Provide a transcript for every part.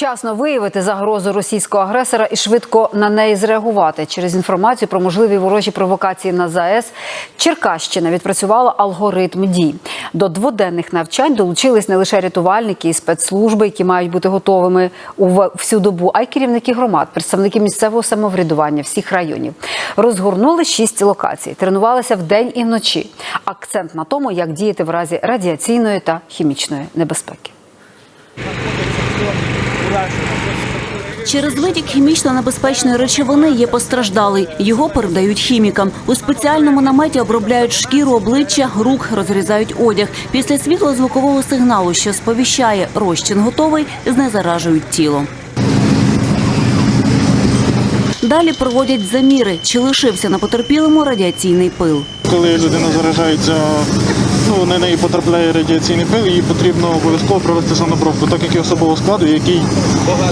Вчасно виявити загрозу російського агресора і швидко на неї зреагувати. Через інформацію про можливі ворожі провокації на ЗАЕС Черкащина відпрацювала алгоритм дій. До дводенних навчань долучились не лише рятувальники і спецслужби, які мають бути готовими у всю добу, а й керівники громад, представники місцевого самоврядування всіх районів. Розгорнули шість локацій, тренувалися вдень і вночі. Акцент на тому, як діяти в разі радіаційної та хімічної небезпеки. Через витік хімічно небезпечної речовини є постраждалий. Його передають хімікам. У спеціальному наметі обробляють шкіру, обличчя, рук, розрізають одяг. Після світлозвукового сигналу, що сповіщає розчин готовий, знезаражують тіло. Далі проводять заміри, чи лишився на потерпілому радіаційний пил. Коли людина заражається, ну на неї потрапляє радіаційний пил, їй потрібно обов'язково провести санобробку, так як і особового складу, який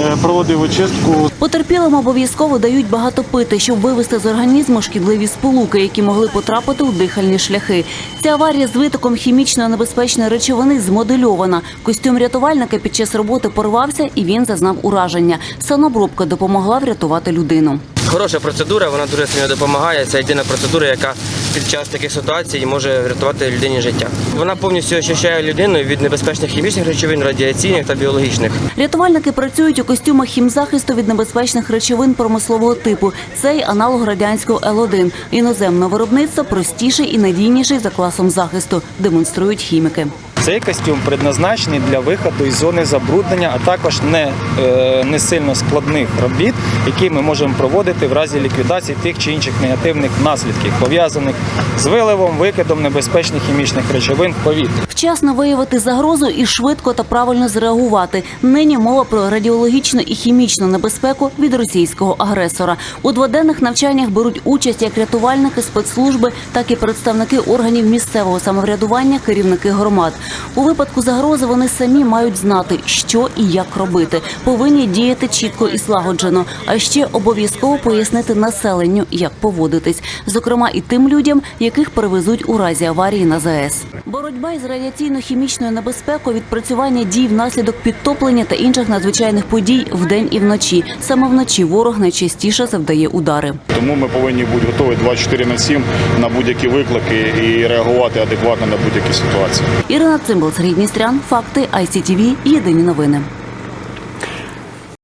е, проводив очистку Потерпілим обов'язково дають багато пити, щоб вивести з організму шкідливі сполуки, які могли потрапити у дихальні шляхи. Ця аварія з витоком хімічно небезпечної речовини змодельована. Костюм рятувальника під час роботи порвався і він зазнав ураження. Санобробка допомогла врятувати людину. Хороша процедура, вона дуже сильно допомагає. Це єдина процедура, яка під час таких ситуацій може врятувати людині життя. Вона повністю очищає людину від небезпечних хімічних речовин, радіаційних та біологічних. Рятувальники працюють у костюмах хімзахисту від небезпечних речовин промислового типу. Цей аналог радянського Л-1. Іноземного виробництва простіший і надійніший за класом захисту, демонструють хіміки. Цей костюм предназначений для виходу із зони забруднення, а також не, е, не сильно складних робіт, які ми можемо проводити в разі ліквідації тих чи інших негативних наслідків, пов'язаних з виливом, викидом небезпечних хімічних речовин в повітря. Вчасно виявити загрозу і швидко та правильно зреагувати. Нині мова про радіологічну і хімічну небезпеку від російського агресора. У дводенних навчаннях беруть участь як рятувальники спецслужби, так і представники органів місцевого самоврядування, керівники громад. У випадку загрози вони самі мають знати, що і як робити. Повинні діяти чітко і злагоджено. А ще обов'язково пояснити населенню, як поводитись, зокрема і тим людям, яких перевезуть у разі аварії на ЗАЕС. Боротьба із радіаційно-хімічною небезпекою, відпрацювання дій внаслідок підтоплення та інших надзвичайних подій вдень і вночі. Саме вночі ворог найчастіше завдає удари. Тому ми повинні бути готові 24 на 7 на будь-які виклики і реагувати адекватно на будь-які ситуації. Ірина Цимбал, Сергій Дністрян, факти ICTV, Єдині новини.